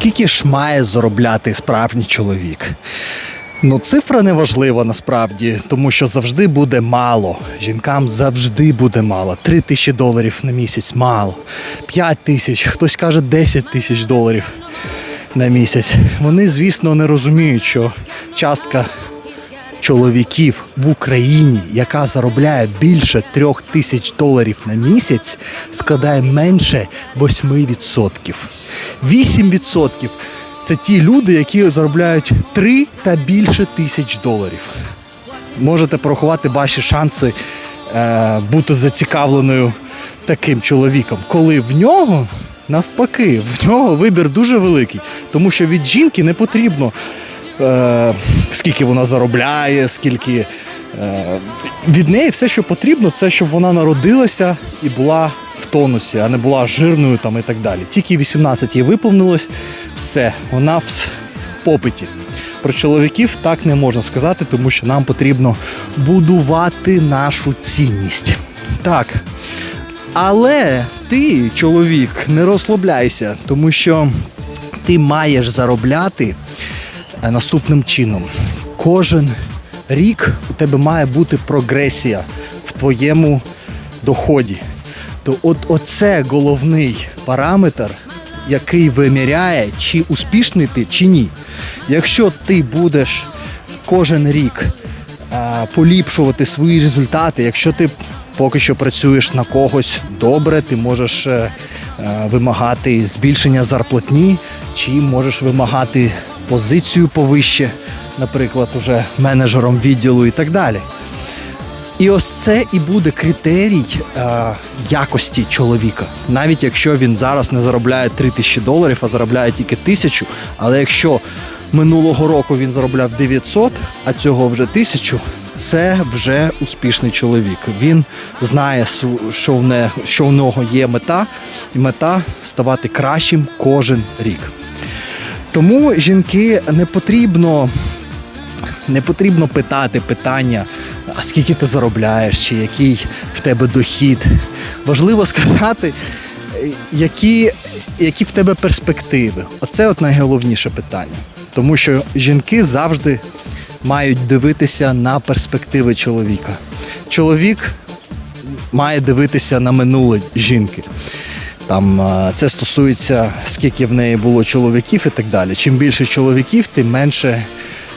Скільки ж має заробляти справжній чоловік? Ну, цифра не важлива насправді, тому що завжди буде мало. Жінкам завжди буде мало. 3 тисячі доларів на місяць мало. 5 тисяч, хтось каже 10 тисяч доларів на місяць. Вони, звісно, не розуміють, що частка чоловіків в Україні, яка заробляє більше трьох тисяч доларів на місяць, складає менше 8%. 8% це ті люди, які заробляють 3 та більше тисяч доларів. Можете порахувати ваші шанси е, бути зацікавленою таким чоловіком, коли в нього навпаки, в нього вибір дуже великий, тому що від жінки не потрібно е, скільки вона заробляє, скільки. Е, від неї все, що потрібно, це щоб вона народилася і була тонусі, а не була жирною там і так далі. Тільки 18 їй виповнилось, все, вона в, попиті. Про чоловіків так не можна сказати, тому що нам потрібно будувати нашу цінність. Так. Але ти, чоловік, не розслабляйся, тому що ти маєш заробляти е, наступним чином. Кожен рік у тебе має бути прогресія в твоєму доході. То от оце головний параметр, який виміряє, чи успішний ти, чи ні. Якщо ти будеш кожен рік е, поліпшувати свої результати, якщо ти поки що працюєш на когось добре, ти можеш е, е, вимагати збільшення зарплатні, чи можеш вимагати позицію повище, наприклад, уже менеджером відділу і так далі. І ось це і буде критерій е, якості чоловіка. Навіть якщо він зараз не заробляє 3 тисячі доларів, а заробляє тільки тисячу. Але якщо минулого року він заробляв 900, а цього вже тисячу, це вже успішний чоловік. Він знає, що в, не, що в нього є мета, і мета ставати кращим кожен рік. Тому жінки не потрібно не потрібно питати питання, а скільки ти заробляєш, чи який в тебе дохід. Важливо сказати, які, які в тебе перспективи. Оце от найголовніше питання. Тому що жінки завжди мають дивитися на перспективи чоловіка. Чоловік має дивитися на минуле жінки. Там е, це стосується, скільки в неї було чоловіків і так далі. Чим більше чоловіків, тим менше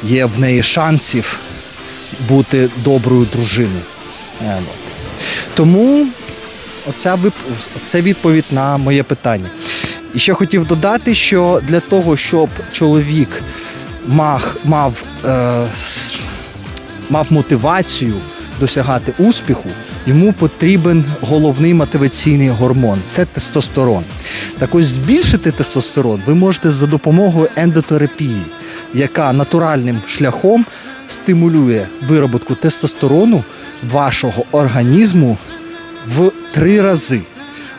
є в неї шансів бути доброю дружиною. Е. Тому це відповідь на моє питання. І ще хотів додати, що для того, щоб чоловік мав, мав, е, мав мотивацію досягати успіху, йому потрібен головний мотиваційний гормон це тестостерон. Так ось збільшити тестостерон ви можете за допомогою ендотерапії, яка натуральним шляхом стимулює вироботку тестостерону вашого організму в три рази.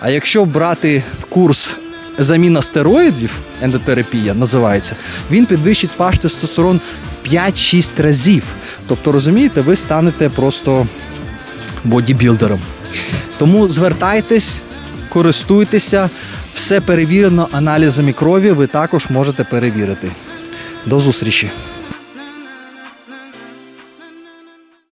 А якщо брати курс заміна стероїдів, ендотерапія називається, він підвищить ваш тестостерон в 5-6 разів. Тобто, розумієте, ви станете просто бодібілдером. Тому звертайтесь, користуйтеся, все перевірено аналізами крові, ви також можете перевірити. До зустрічі!